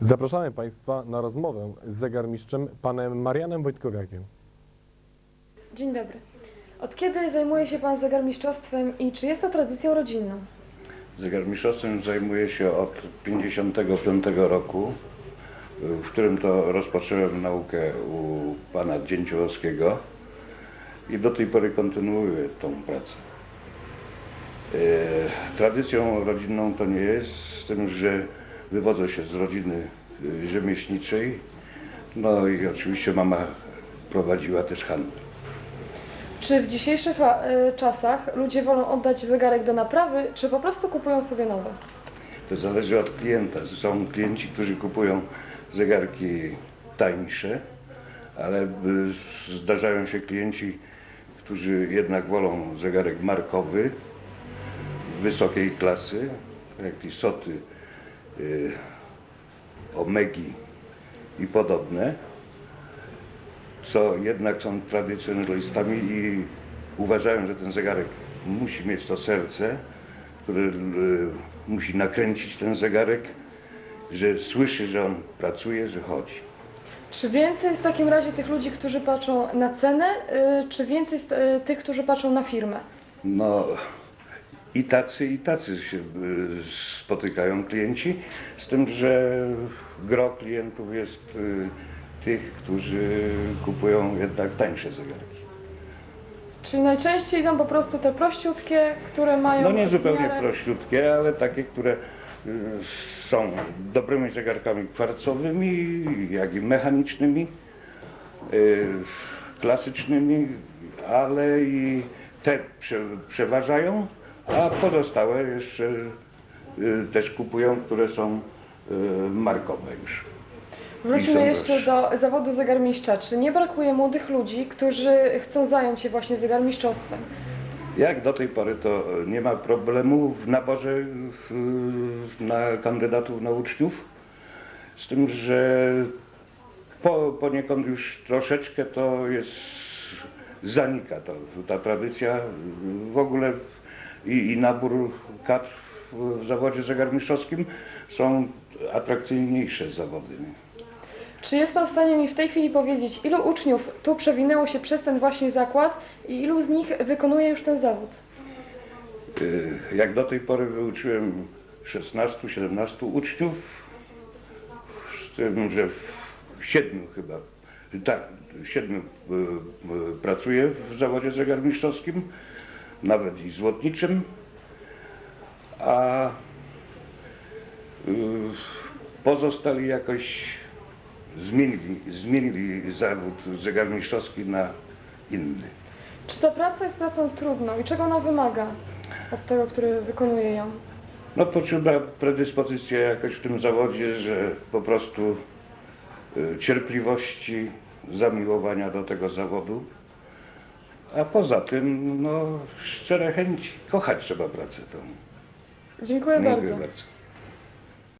Zapraszamy Państwa na rozmowę z zegarmistrzem panem Marianem Wojtkowiakiem. Dzień dobry. Od kiedy zajmuje się Pan zegarmistrzostwem i czy jest to tradycją rodzinną? Zegarmistrzostwem zajmuję się od 55 roku, w którym to rozpocząłem naukę u pana Dzięciołowskiego i do tej pory kontynuuję tą pracę. E, Tradycją rodzinną to nie jest, z tym, że wywodzę się z rodziny e, rzemieślniczej, no i oczywiście mama prowadziła też handel. Czy w dzisiejszych y, czasach ludzie wolą oddać zegarek do naprawy, czy po prostu kupują sobie nowe? To zależy od klienta. Są klienci, którzy kupują zegarki tańsze, ale y, zdarzają się klienci, którzy jednak wolą zegarek markowy, wysokiej klasy, jak Tisoty, y, Omegi i podobne, co jednak są tradycjonalistami i uważają, że ten zegarek musi mieć to serce, które y, musi nakręcić ten zegarek, że słyszy, że on pracuje, że chodzi. Czy więcej jest w takim razie tych ludzi, którzy patrzą na cenę, y, czy więcej jest y, tych, którzy patrzą na firmę? No i tacy, i tacy się y, spotykają klienci, z tym, że gro klientów jest y, tych, którzy kupują jednak tańsze zegarki. Czyli najczęściej idą po prostu te prościutkie, które mają. No nie zupełnie miarę- prościutkie, ale takie, które y, są dobrymi zegarkami kwarcowymi, jak i mechanicznymi, klasycznymi, ale i te prze, przeważają, a pozostałe jeszcze y, też kupują, które są y, markowe już. Wróćmy jeszcze do zawodu zegarmistrza. Czy nie brakuje młodych ludzi, którzy chcą zająć się właśnie zegarmistrzostwem? Jak do tej pory to nie ma problemu w naborze na kandydatów na uczniów, z tym, że po, poniekąd już troszeczkę to jest, zanika to, ta tradycja w ogóle i, i nabór kadr w zawodzie zegarmistrzowskim są atrakcyjniejsze zawody. Czy jest Pan w stanie mi w tej chwili powiedzieć, ilu uczniów tu przewinęło się przez ten właśnie zakład i ilu z nich wykonuje już ten zawód? Y, Jak do tej pory wyuczyłem 16-17 uczniów, z tym, że w siedmiu chyba, tak, siedmiu y, y, pracuję w zawodzie zegarmistrzowskim, nawet i złotniczym, a y, pozostali jakoś zmienili, zmienili zawód zegarmistrzowski na inny. Czy ta praca jest pracą trudną i czego ona wymaga od tego, który wykonuje ją? No potrzeba predyspozycja jakaś w tym zawodzie, że po prostu y, cierpliwości, zamiłowania do tego zawodu. A poza tym, no, szczere chęci, kochać trzeba pracę tą. Dziękuję Dziękuję bardzo. bardzo.